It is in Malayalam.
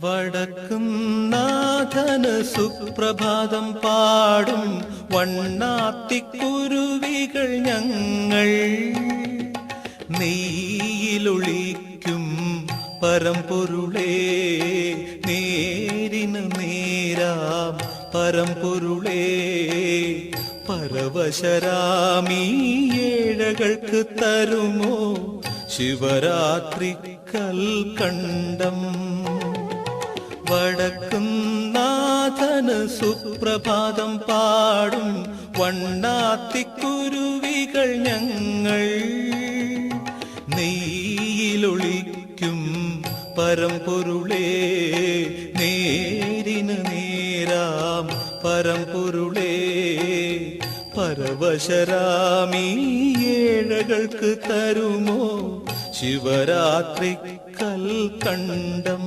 വടക്കും നാഥന സുപ്രഭാതം പാടും വണ്ണാത്തിക്കുരുവികൾ ഞങ്ങൾ. നെയ്യിലൊളിക്കും പരമ്പൊരുളേ നേരിന് നേരാം പരമ്പൊരുളേ. പരവശരാമീ ഏഴകൾക്ക് തരുമോ? ശിവരാത്രി കൽക്കണ്ടം വടക്കും നാഥന സുപ്രഭാതം പാടും വണ്ണാത്തിക്കുരുവികൾ ഞങ്ങൾ. നെയ്യിലൊളിക്കും പരമ്പൊരുളേ നേരിന് നേരാം പരമ്പൊരുളേ. പരവശരാമീ ഏഴകൾക്ക് തരുമോ? ശിവരാത്രി കൽക്കണ്ടം